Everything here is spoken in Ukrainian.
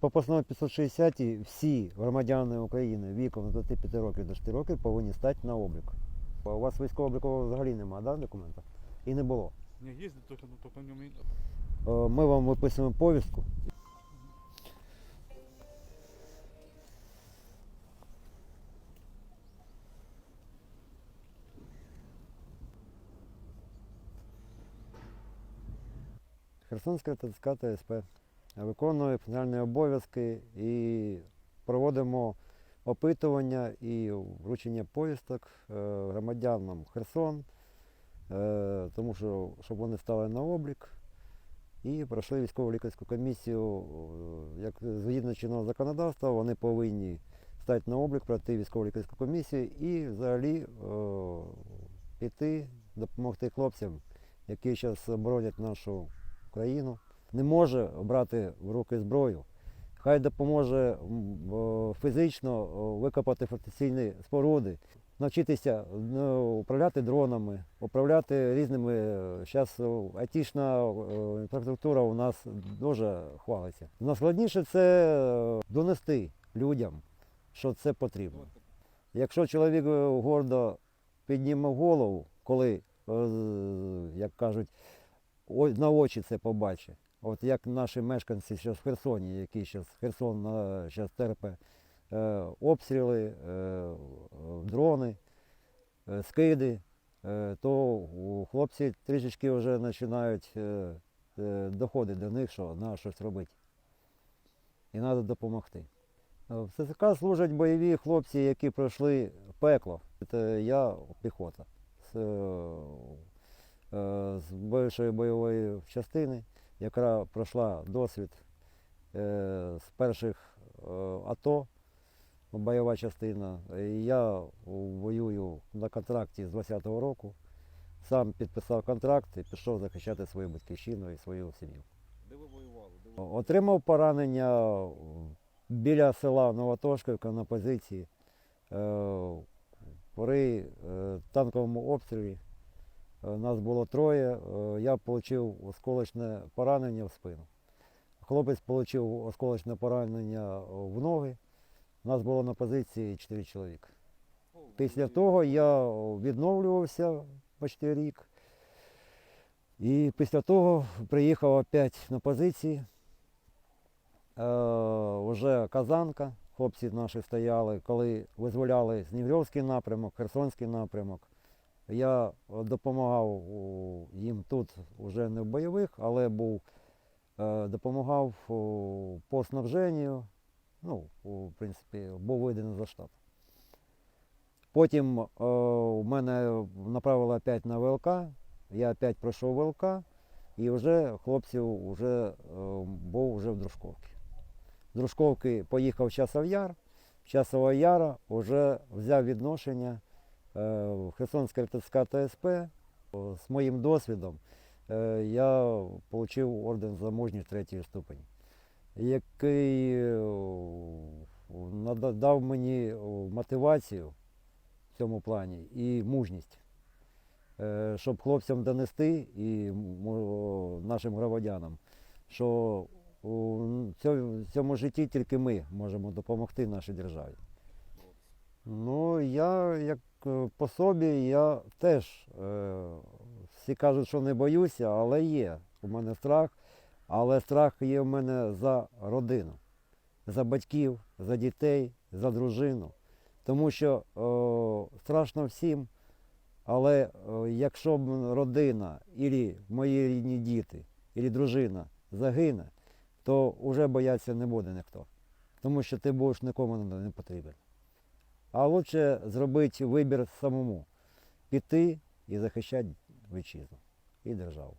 По постанові 560 всі громадяни України віком з 25 років до 6 років повинні стати на облік. У вас військово-облікового взагалі немає да, документа? І не було. Не, ездит только, но только в нем и... Е, Ми вам виписуємо повістку. Херсонська ТЦК ТСП виконує функціональні обов'язки і проводимо опитування і вручення повісток е, громадянам Херсон, е, тому що щоб вони стали на облік і пройшли військово лікарську комісію. Е, Як згідно чинного законодавства, вони повинні стати на облік, пройти військово лікарську комісію і взагалі піти, допомогти хлопцям, які зараз боронять нашу країну. Не може брати в руки зброю. Хай допоможе фізично викопати фортеційні споруди, навчитися ну, управляти дронами, управляти різними. Зараз айтішна е, інфраструктура у нас дуже хвалиться. Найскладніше це е, донести людям, що це потрібно. Якщо чоловік е, гордо підніме голову, коли, як кажуть, на очі це побачить. От як наші мешканці зараз в Херсоні, які зараз Херсон зараз терпе е, обстріли, е, дрони, е, скиди, е, то хлопці трішечки вже починають е, е, доходити до них, що треба щось робити. І треба допомогти. Е, В ССК служать бойові хлопці, які пройшли пекло. Це я піхота з, е, е, з бившої бойової частини, яка пройшла досвід е, з перших е, АТО, бойова частина. І я воюю на контракті з 20-го року. Сам підписав контракт і пішов захищати свою батьківщину і свою сім'ю. Де ви воювали? Де ви... Отримав поранення біля села Новотошківка на позиції е, при танковому обстрілі. Е, Нас було троє. е, Я отримав осколочне поранення в спину. Хлопець отримав осколочне поранення в ноги. Нас було на позиції 4 чоловіка. Після того я відновлювався почти рік. І після того приїхав опять на позиції. Е, вже Казанка, хлопці наші стояли, коли визволяли Снігрьовський напрямок, Херсонський напрямок. Я е, допомагав їм тут вже не в бойових, але був, е, допомагав по снабженню. Ну, в принципі, був виданий за штаб. Потім е, мене направили опять на ВЛК, я опять пройшов ВЛК, і вже хлопців вже, був вже в Дружковці. З Дружковки поїхав в Часов Яр, з Часового Яра вже взяв відношення е, в ТСП. З моїм досвідом е, я отримав орден за мужність третьої ступені, який дав мені мотивацію в цьому плані і мужність, е, щоб хлопцям донести і нашим громадянам, що у цьому, житті тільки ми можемо допомогти нашій державі. Ну, я як по собі, я теж, е, всі кажуть, що не боюся, але є. У мене страх, але страх є в мене за родину, за батьків, за дітей, за дружину. Тому що е, страшно всім, але е, якщо б родина, і мої рідні діти, і дружина загине, то вже боятися не буде ніхто. Тому що ти будеш нікому не потрібен. А краще зробити вибір самому, піти і захищати вітчизну і державу.